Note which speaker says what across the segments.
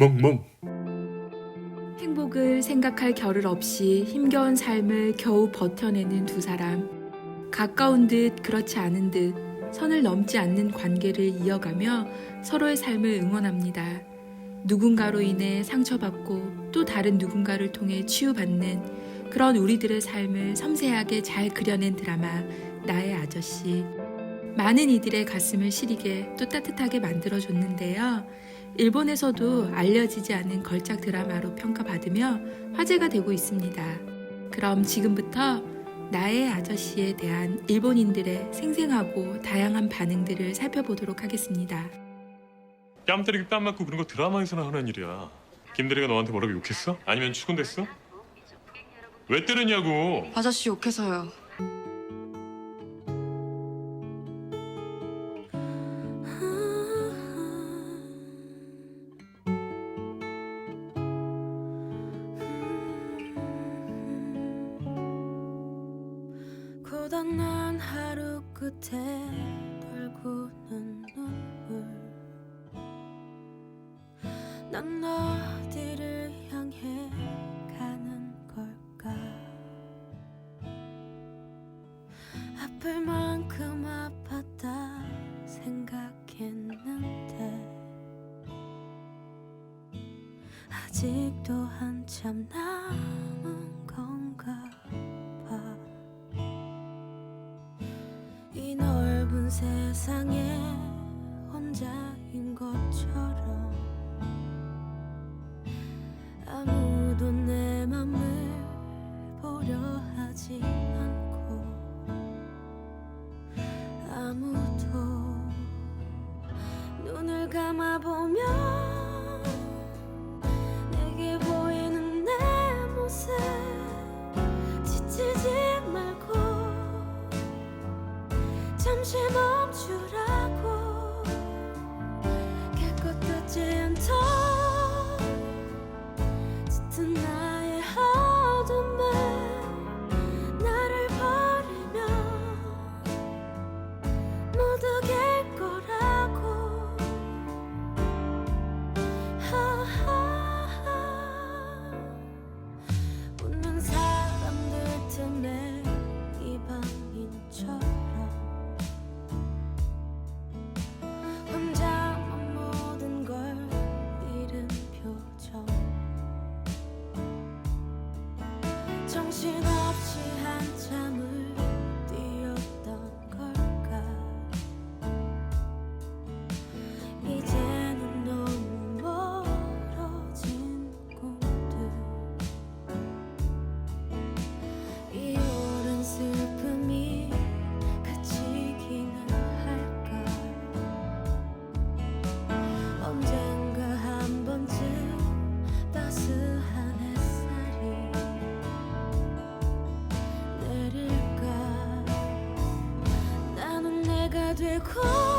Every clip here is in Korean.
Speaker 1: 멍멍.
Speaker 2: 행복을 생각할 겨를 없이 힘겨운 삶을 겨우 버텨내는 두 사람. 가까운 듯 그렇지 않은 듯 선을 넘지 않는 관계를 이어가며 서로의 삶을 응원합니다. 누군가로 인해 상처받고 또 다른 누군가를 통해 치유받는 그런 우리들의 삶을 섬세하게 잘 그려낸 드라마 나의 아저씨. 많은 이들의 가슴을 시리게 또 따뜻하게 만들어줬는데요. 일본에서도 알려지지 않은 걸작 드라마로 평가받으며 화제가 되고 있습니다. 그럼 지금부터 나의 아저씨에 대한 일본인들의 생생하고 다양한 반응들을 살펴보도록 하겠습니다.
Speaker 1: 뺨 때리기 뺨 맞고 그런 거 드라마에서나 하는 일이야. 김대리가 너한테 뭐라고 욕했어? 아니면 추근댔어? 왜 때렸냐고.
Speaker 3: 아저씨 욕해서요.
Speaker 4: 고단한 하루 끝에 돌고는 눈물. 난 어디를 향해 가는 걸까? 아플 만큼 아팠다 생각했는데. 아직도 한참 남은 세상에 혼자인 것처럼 아무도 내 맘을 보려 하지 않고 멈추라고 心。 내가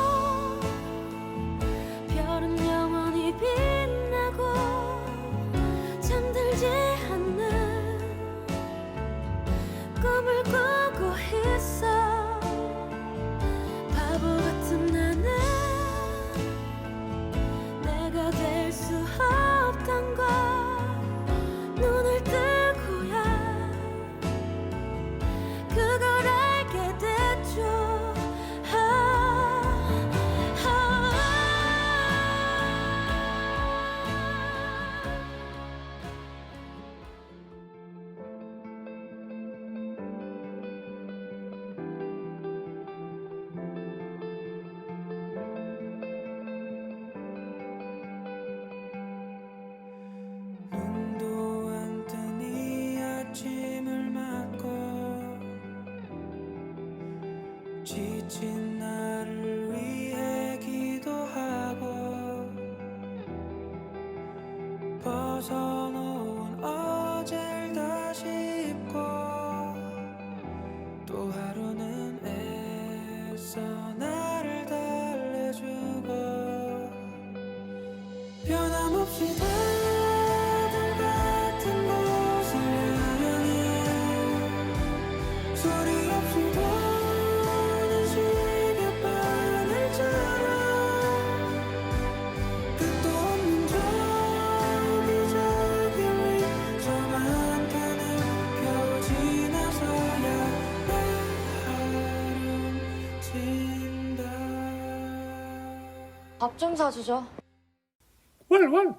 Speaker 5: 지친 나를 위해 기도하고 벗어놓은 어제를 다시 입고 또 하루는 애써 나를 달래주고 변함없이 다들 같은 곳을 향해
Speaker 3: 밥 좀 사주죠.
Speaker 6: 왈왈